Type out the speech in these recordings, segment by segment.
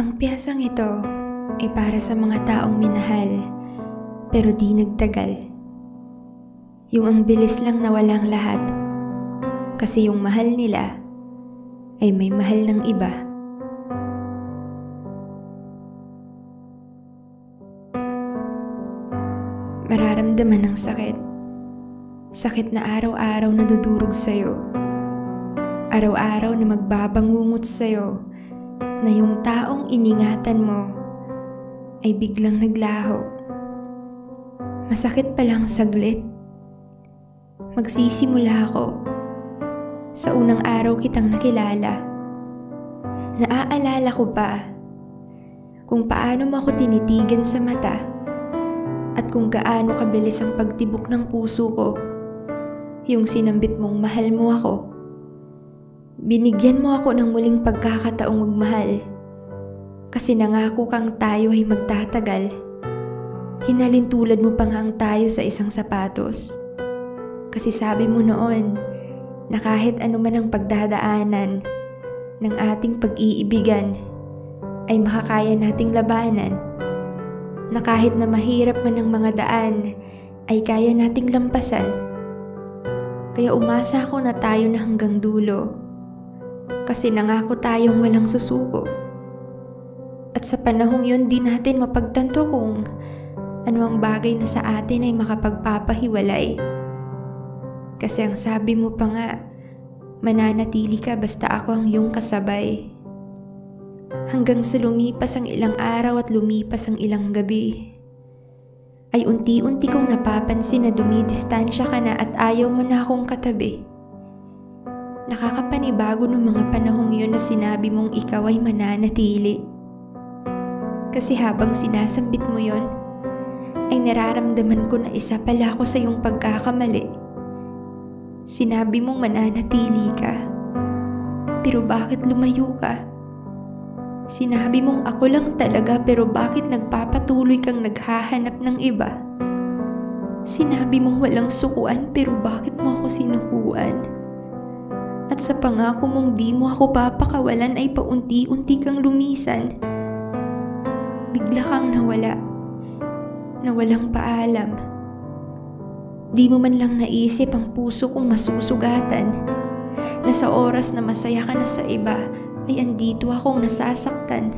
Ang piyasang ito ay para sa mga taong minahal pero di nagtagal. Yung ang bilis lang nawalang lahat kasi yung mahal nila ay may mahal ng iba. Mararamdaman ng sakit. Sakit na araw-araw na dudurog sa'yo. Araw-araw na magbabangungot sa'yo na yung taong iningatan mo ay biglang naglaho. Masakit pa lang saglit. Magsisimula ako sa unang araw kitang nakilala. Naaalala ko pa kung paano mo ako tinitigan sa mata at kung gaano kabilis ang pagtibok ng puso ko yung sinambit mong mahal mo ako. Binigyan mo ako ng muling pagkakataong magmahal kasi nangako kang tayo ay magtatagal. Hinalin tulad mo pa nga ang tayo sa isang sapatos. Kasi sabi mo noon na kahit ano man ang pagdadaanan ng ating pag-iibigan ay makakaya nating labanan. Na kahit na mahirap man ang mga daan ay kaya nating lampasan. Kaya umasa ako na tayo na hanggang dulo. Kasi nangako tayong walang susuko. At sa panahong yun di natin mapagtanto kung ano ang bagay na sa atin ay makapagpapahiwalay. Kasi ang sabi mo pa nga, mananatili ka basta ako ang iyong kasabay. Hanggang sa lumipas ang ilang araw at lumipas ang ilang gabi, ay unti-unti kong napapansin na dumidistansya ka na at ayaw mo na akong katabi. Nakakapanibago ng mga panahong yun na sinabi mong ikaw ay mananatili. Kasi habang sinasambit mo yon, ay nararamdaman ko na isa pala ako sa iyong pagkakamali. Sinabi mong mananatili ka. Pero bakit lumayo ka? Sinabi mong ako lang talaga pero bakit nagpapatuloy kang naghahanap ng iba? Sinabi mong walang sukuan pero bakit mo ako sinukuan? At sa pangako mong di mo ako papakawalan ay paunti-unti kang lumisan. Bigla kang nawala. Na walang paalam. Di mo man lang naisip ang puso kong masusugatan. Na sa oras na masaya ka na sa iba, ay andito akong nasasaktan.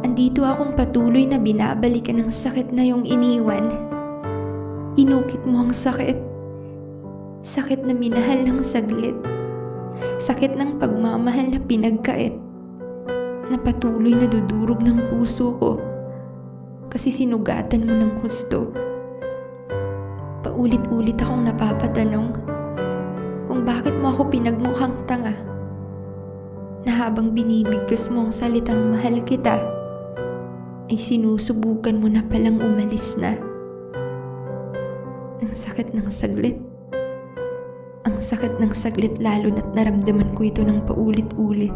Andito akong patuloy na binabalikan ng sakit na yung iniwan. Inukit mo ang sakit. Sakit na minahal ng saglit. Sakit ng pagmamahal na pinagkait. Na patuloy na dudurog ng puso ko. Kasi sinugatan mo ng husto. Paulit-ulit akong napapatanong kung bakit mo ako pinagmukhang tanga na habang binibigkas mo ang salitang mahal kita, ay sinusubukan mo na palang umalis na. Ang sakit ng saglit. Sakit ng saglit lalo na't naramdaman ko ito ng paulit-ulit.